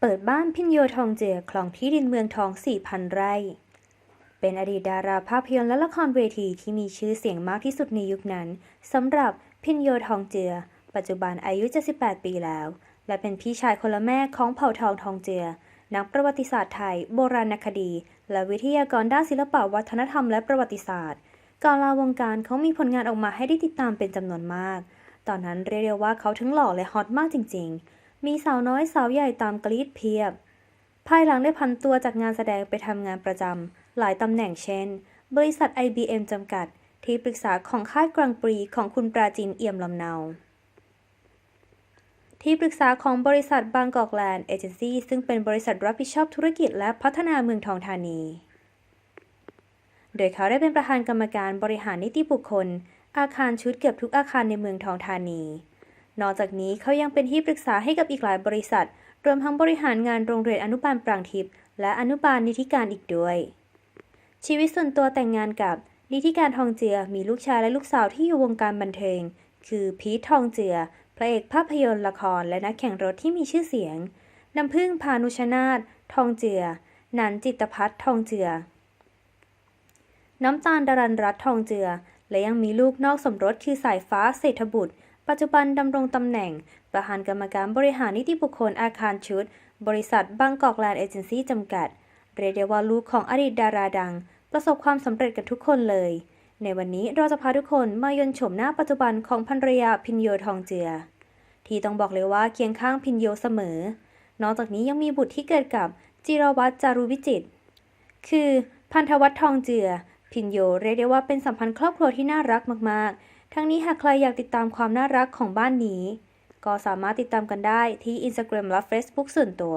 เปิดบ้านพินโยทองเจือคลองที่ดินเมืองทอง 4,000 ไร่ เป็นอดีตดาราภาพยนตร์และละครเวทีที่มีชื่อเสียงมากที่สุดในยุคนั้นสำหรับพินโยทองเจือ ปัจจุบันอายุ 78 ปีแล้ว และเป็นพี่ชายคนละแม่ของเผ่าทองทองเจือ นักประวัติศาสตร์ไทย โบราณคดี และวิทยากรด้านศิลปวัฒนธรรมและประวัติศาสตร์ก่อนลาวงการเขามีผลงานออกมาให้ได้ติดตามเป็นจำนวนมาก ตอนนั้นเรียกว่าเขาทั้งหล่อและฮอตมากจริง ๆ มีสาวน้อยสาวใหญ่ตามกรีดเพียบ ภายหลังได้พันตัวจากงานแสดงไปทำงานประจำหลายตำแหน่งเช่น บริษัท IBM จำกัด ที่ปรึกษาของค่ายกลางปรีของคุณปราจินเอี่ยมลำเนา ที่ปรึกษาของบริษัทบางกอกแลนด์เอเจนซี่ซึ่งเป็นบริษัทรับผิดชอบธุรกิจและพัฒนาเมืองทองธานี โดยเขาได้เป็นประธานกรรมการบริหารนิติบุคคล อาคารชุดเกือบทุกอาคารในเมืองทองธานี นอกจากนี้เขายังเป็นที่ปรึกษาให้กับอีกหลายบริษัท รวมทั้งบริหารงานโรงเรียนอนุบาลปรางทิพย์และอนุบาลนิธิการอีกด้วย ชีวิตส่วนตัวแต่งงานกับนิธิการทองเจือมีลูกชายและลูกสาวที่อยู่วงการบันเทิง คือพีททองเจือ พระเอกภาพยนตร์ละครและนักแข่งรถที่มีชื่อเสียง น้ำพึ่งพานุชนาธทองเจือ นันจิตพัฒน์ทองเจือ น้ำตาลดารันรัตทองเจือ และยังมีลูกนอกสมรสคือสายฟ้าเศรษฐบุตร ปัจจุบันดำรงตำแหน่ง ประธานกรรมการบริหารนิติบุคคลอาคารชุด บริษัทบางกอกแลนด์เอเจนซี่จำกัด เรียกได้ว่าลูกของอดีตดาราดัง ประสบความสำเร็จกันทุกคนเลย ในวันนี้เราจะพาทุกคนมายนชมหน้าปัจจุบันของภรรยาพินโยทองเจือ ที่ต้องบอกเลยว่าเคียงข้างพินโยเสมอ นอกจากนี้ยังมีบุตรที่เกิดกับจิรวัตรจารุวิจิต คือพันธวัฒน์ทองเจือ พินโยเรียกได้ว่าเป็นสัมพันธ์ครอบครัวที่น่ารักมากๆ ทั้งนี้หากใครอยากติดตามความน่ารักของบ้านนี้ ก็สามารถติดตามกันได้ที่ Instagram และ Facebook ส่วนตัว